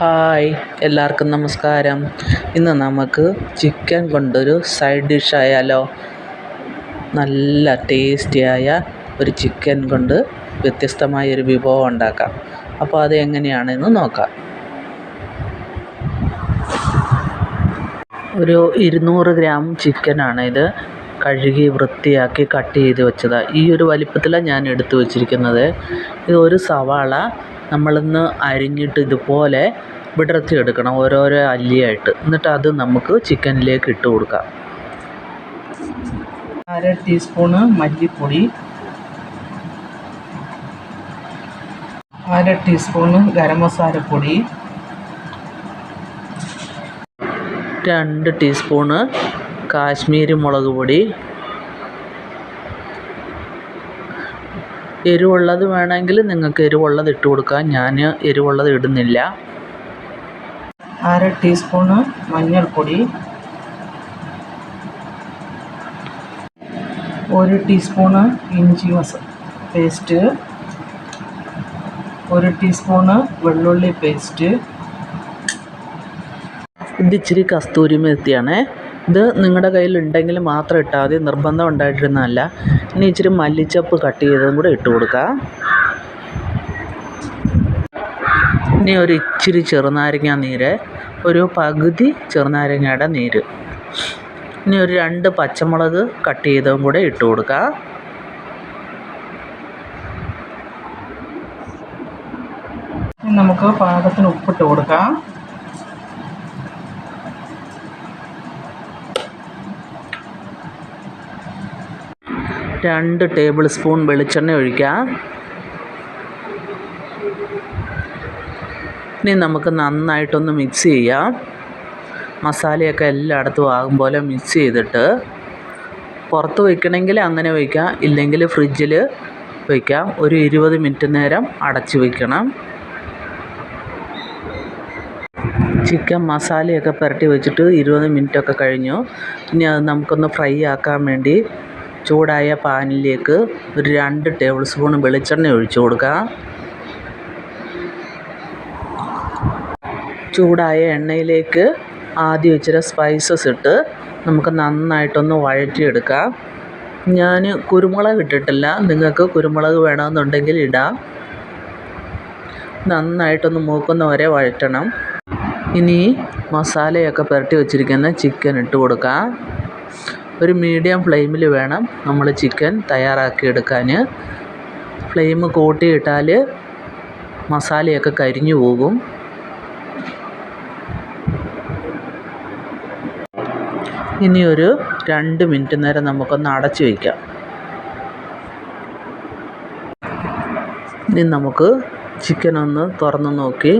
Hi എല്ലാവർക്കും നമസ്കാരം. ഇന്ന് നമുക്ക് ചിക്കൻ കൊണ്ടൊരു സൈഡ് ഡിഷ് ആയാലോ നല്ല ടേസ്റ്റിയായ ഒരു ചിക്കൻ കൊണ്ട് വ്യത്യസ്തമായ ഒരു വിഭവം ഉണ്ടാക്കാം. അപ്പോൾ അത് എങ്ങനെയാണെന്ന് നോക്കാം. ഒരു ഇരുന്നൂറ് ഗ്രാം ചിക്കനാണ് ഇത് കഴുകി വൃത്തിയാക്കി കട്ട് ചെയ്ത് വെച്ചതാണ് ഈ ഒരു വലിപ്പത്തിലാണ് ഞാൻ എടുത്തു വെച്ചിരിക്കുന്നത്. ഇത് ഒരു സവാള നമ്മളിന്ന് അരിഞ്ഞിട്ട് ഇതുപോലെ വിടർത്തി എടുക്കണം ഓരോരോ അല്ലിയായിട്ട്. എന്നിട്ട് അത് നമുക്ക് ചിക്കനിലേക്ക് ഇട്ട് കൊടുക്കാം. അര ടീസ്പൂണ് മല്ലിപ്പൊടി. അര ടീസ്പൂണ് ഗരം മസാലപ്പൊടി. രണ്ട് ടീസ്പൂണ് കാശ്മീരി മുളക് പൊടി. എരിവുള്ളത് വേണമെങ്കിൽ നിങ്ങൾക്ക് എരിവുള്ളത് ഇട്ട് കൊടുക്കാം. ഞാൻ എരിവുള്ളത് ഇടുന്നില്ല. അര ടീസ്പൂണ് മഞ്ഞൾപ്പൊടി. ഒരു ടീസ്പൂണ് ഇഞ്ചി മസ പേസ്റ്റ്. ഒരു ടീസ്പൂണ് വെള്ളുള്ളി പേസ്റ്റ്. ഇത് ഇച്ചിരി കസ്തൂരി മെത്തിയാണ്. ഇത് നിങ്ങളുടെ കയ്യിലുണ്ടെങ്കിൽ മാത്രം ഇട്ടാൽ മതി. നിർബന്ധം ഉണ്ടായിട്ടിരുന്നതല്ല. ഇനി ഇച്ചിരി മല്ലിച്ചപ്പ് കട്ട് ചെയ്തതും കൂടെ ഇട്ട് കൊടുക്കുക ഇനി ഒരു ഇച്ചിരി ചെറുനാരങ്ങ നീര് ഒരു പകുതി ചെറുനാരങ്ങയുടെ നീര്. ഇനി ഒരു രണ്ട് പച്ചമുളക് കട്ട് ചെയ്തതും കൂടെ ഇട്ട് കൊടുക്കുക നമുക്ക് പാകത്തിന് ഉപ്പിട്ട് കൊടുക്കാം. രണ്ട് ടേബിൾ സ്പൂൺ വെളിച്ചെണ്ണ ഒഴിക്കാം. ഇനി നമുക്ക് നന്നായിട്ടൊന്ന് മിക്സ് ചെയ്യാം. മസാലയൊക്കെ എല്ലായിടത്തും ആകും പോലെ മിക്സ് ചെയ്തിട്ട് പുറത്ത് വയ്ക്കണമെങ്കിൽ അങ്ങനെ വയ്ക്കാം ഇല്ലെങ്കിൽ ഫ്രിഡ്ജിൽ വയ്ക്കാം. ഒരു ഇരുപത് മിനിറ്റ് നേരം അടച്ചു വയ്ക്കണം. ചിക്കൻ മസാലയൊക്കെ പുരട്ടി വെച്ചിട്ട് ഇരുപത് മിനിറ്റൊക്കെ കഴിഞ്ഞു. ഇനി അത് നമുക്കൊന്ന് ഫ്രൈ ആക്കാൻ വേണ്ടി ചൂടായ പാനിലേക്ക് ഒരു രണ്ട് ടേബിൾ സ്പൂൺ വെളിച്ചെണ്ണ ഒഴിച്ചു കൊടുക്കുക ചൂടായ എണ്ണയിലേക്ക് ആദ്യം ഇച്ചിരി സ്പൈസസ് ഇട്ട് നമുക്ക് നന്നായിട്ടൊന്ന് വഴറ്റിയെടുക്കാം. ഞാൻ കുരുമുളക് ഇട്ടിട്ടില്ല. നിങ്ങൾക്ക് കുരുമുളക് വേണമെന്നുണ്ടെങ്കിൽ ഇടാം. നന്നായിട്ടൊന്ന് മൂക്കുന്ന വരെ വഴറ്റണം. ഇനി മസാലയൊക്കെ പുരട്ടി വെച്ചിരിക്കുന്ന ചിക്കൻ ഇട്ട് കൊടുക്കാം. ഒരു മീഡിയം ഫ്ലെയിമിൽ വേണം നമ്മൾ ചിക്കൻ തയ്യാറാക്കി എടുക്കാൻ ഫ്ലെയിം കൂട്ടിയിട്ടാൽ മസാലയൊക്കെ കരിഞ്ഞു പോകും. ഇനി ഒരു രണ്ട് മിനിറ്റ് നേരം നമുക്കൊന്ന് അടച്ചു വയ്ക്കാം ഇനി നമുക്ക് ചിക്കൻ ഒന്ന് തുറന്ന് നോക്കി.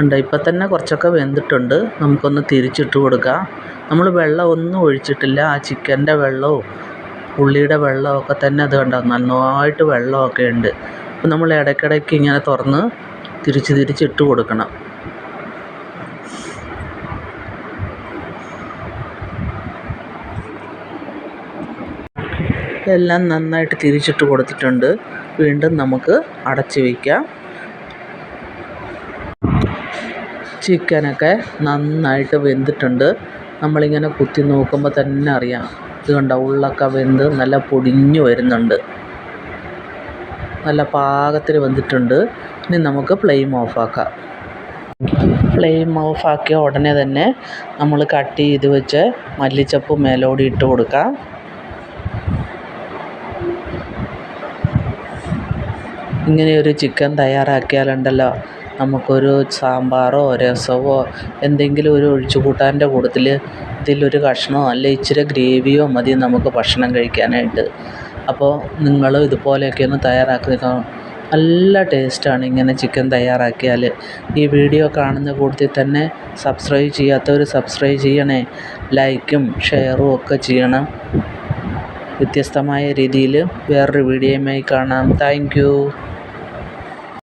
ഉണ്ട് ഇപ്പം തന്നെ കുറച്ചൊക്കെ വെന്തിട്ടുണ്ട്. നമുക്കൊന്ന് തിരിച്ചിട്ട് കൊടുക്കാം. നമ്മൾ വെള്ളം ഒന്നും ഒഴിച്ചിട്ടില്ല. ആ ചിക്കന്റെ വെള്ളവും ഉള്ളിയുടെ വെള്ളവും ഒക്കെ തന്നെ അത് കണ്ടോ? നന്നായിട്ട് വെള്ളമൊക്കെ ഉണ്ട്. അപ്പം നമ്മൾ ഇടയ്ക്കിടയ്ക്ക് ഇങ്ങനെ തുറന്ന് തിരിച്ച് തിരിച്ചിട്ട് കൊടുക്കണം. എല്ലാം നന്നായിട്ട് തിരിച്ചിട്ട് കൊടുത്തിട്ടുണ്ട്. വീണ്ടും നമുക്ക് അടച്ച് വയ്ക്കാം ചിക്കനൊക്കെ നന്നായിട്ട് വെന്തിട്ടുണ്ട്. നമ്മളിങ്ങനെ കുത്തി നോക്കുമ്പോൾ തന്നെ അറിയാം. ഇത് കണ്ടോ ഉള്ളൊക്കെ വെന്ത് നല്ല പൊടിഞ്ഞു വരുന്നുണ്ട്. നല്ല പാകത്തിൽ വെന്തിട്ടുണ്ട്. ഇനി നമുക്ക് ഫ്ലെയിം ഓഫാക്കാം ഫ്ലെയിം ഓഫാക്കിയ ഉടനെ തന്നെ നമ്മൾ കട്ട് ചെയ്ത് വെച്ച് മല്ലിച്ചപ്പ് മേലോടി ഇട്ട് കൊടുക്കാം. ഇങ്ങനെയൊരു ചിക്കൻ തയ്യാറാക്കിയാലുണ്ടല്ലോ. നമുക്കൊരു സാമ്പാറോ രസമോ എന്തെങ്കിലും ഒരു ഒഴിച്ചുകൂട്ടാന്റെ കൂട്ടത്തിൽ ഇതിലൊരു കഷ്ണമോ അല്ലെ ഇച്ചിരി ഗ്രേവിയോ മതി നമുക്ക് ഭക്ഷണം കഴിക്കാനായിട്ട്. അപ്പോൾ നിങ്ങളും ഇതുപോലെയൊക്കെ ഒന്ന് തയ്യാറാക്കി നല്ല ടേസ്റ്റാണ് ഇങ്ങനെ ചിക്കൻ തയ്യാറാക്കിയാൽ. ഈ വീഡിയോ കാണുന്ന കൂട്ടത്തിൽ തന്നെ സബ്സ്ക്രൈബ് ചെയ്യാത്തവർ സബ്സ്ക്രൈബ് ചെയ്യണേ. ലൈക്കും ഷെയറും ഒക്കെ ചെയ്യണം. വ്യത്യസ്തമായ രീതിയിൽ വേറൊരു വീഡിയോയുമായി കാണാം. താങ്ക്